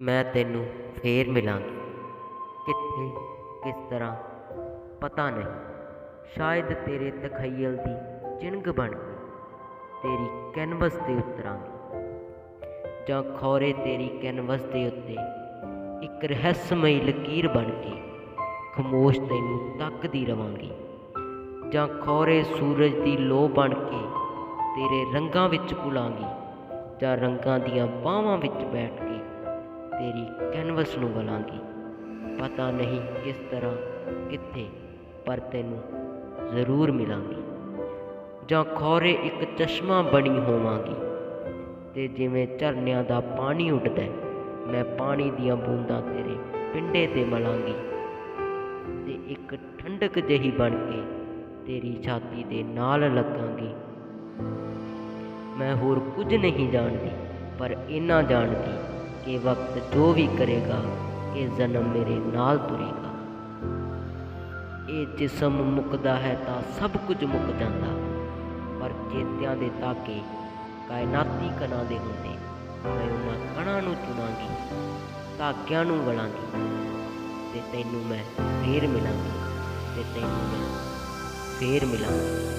ਮੈਂ ਤੈਨੂੰ ਫੇਰ ਮਿਲਾਂਗੀ। ਕਿੱਥੇ, ਕਿਸ ਤਰ੍ਹਾਂ, ਪਤਾ ਨਹੀਂ। ਸ਼ਾਇਦ ਤੇਰੇ ਤਖਯਲ ਦੀ ਚਿਣਗ ਬਣ ਕੇ ਤੇਰੀ ਕੈਨਵਸ ਤੇ ਉਤਰਾਂਗੀ। ਜਾਂ ਖੌਰੇ ਤੇਰੀ ਕੈਨਵਸ ਦੇ ਉੱਤੇ ਇੱਕ ਰਹੱਸਮਈ ਲਕੀਰ ਬਣ ਕੇ ਖਮੋਸ਼ ਤੈਨੂੰ ਤੱਕਦੀ ਰਵਾਂਗੀ। ਜਾਂ ਖੌਰੇ ਸੂਰਜ ਦੀ ਲੋ ਬਣ ਕੇ ਤੇਰੇ ਰੰਗਾਂ ਵਿੱਚ ਘੁਲਾਂਗੀ। ਜਾਂ ਰੰਗਾਂ ਦੀਆਂ ਬਾਹਾਂ ਵਿੱਚ ਬੈਠ ਕੇ ਤੇਰੀ ਕੈਨਵਸ ਨੂੰ ਗਲਾਂਗੀ ਪਤਾ ਨਹੀਂ ਕਿਸ ਤਰ੍ਹਾਂ, ਕਿੱਥੇ, ਪਰ ਤੈਨੂੰ ਜ਼ਰੂਰ ਮਿਲਾਂਗੀ। ਜਾਂ ਖੋਰੇ ਇੱਕ ਚਸ਼ਮਾ ਬਣੀ ਹੋਵਾਂਗੀ ਤੇ ਜਿਵੇਂ ਝਰਨਿਆਂ ਦਾ ਪਾਣੀ ਉੱਡਦਾ ਮੈਂ ਪਾਣੀ ਦੀਆਂ ਬੂੰਦਾਂ ਤੇਰੇ ਪਿੰਡੇ ਤੇ ਮਲਾਂਗੀ ਤੇ ਇੱਕ ਠੰਡਕ ਜਿਹੀ ਬਣ ਕੇ ਤੇਰੀ ਛਾਤੀ ਦੇ ਨਾਲ ਲੱਗਾਂਗੀ। ਮੈਂ ਹੋਰ ਕੁਝ ਨਹੀਂ ਜਾਣਦੀ, ਪਰ ਇਹਨਾਂ ਜਾਣਦੀ ਕਿ ਵਕਤ ਜੋ ਵੀ ਕਰੇਗਾ ਇਹ ਜਨਮ ਮੇਰੇ ਨਾਲ ਤੁਰੇਗਾ ਇਹ ਜਿਸਮ ਮੁੱਕਦਾ ਹੈ ਤਾਂ ਸਭ ਕੁਝ ਮੁੱਕ ਜਾਂਦਾ ਪਰ ਚੇਤਿਆਂ ਦੇ ਤਾਕੇ ਕਾਇਨਾਤੀ ਕਣਾਂ ਦੇ ਹੁੰਦੇ ਮੈਂ ਉਹਨਾਂ ਕਣਾਂ ਨੂੰ ਚੁਣਾਂਗੀ ਧਾਗਿਆਂ ਨੂੰ ਵਲਾਂਗੀ ਤੇ ਤੈਨੂੰ ਮੈਂ ਫੇਰ ਮਿਲਾਂਗੀ ਤੇ ਤੈਨੂੰ ਮੈਂ ਫੇਰ ਮਿਲਾਂਗੀ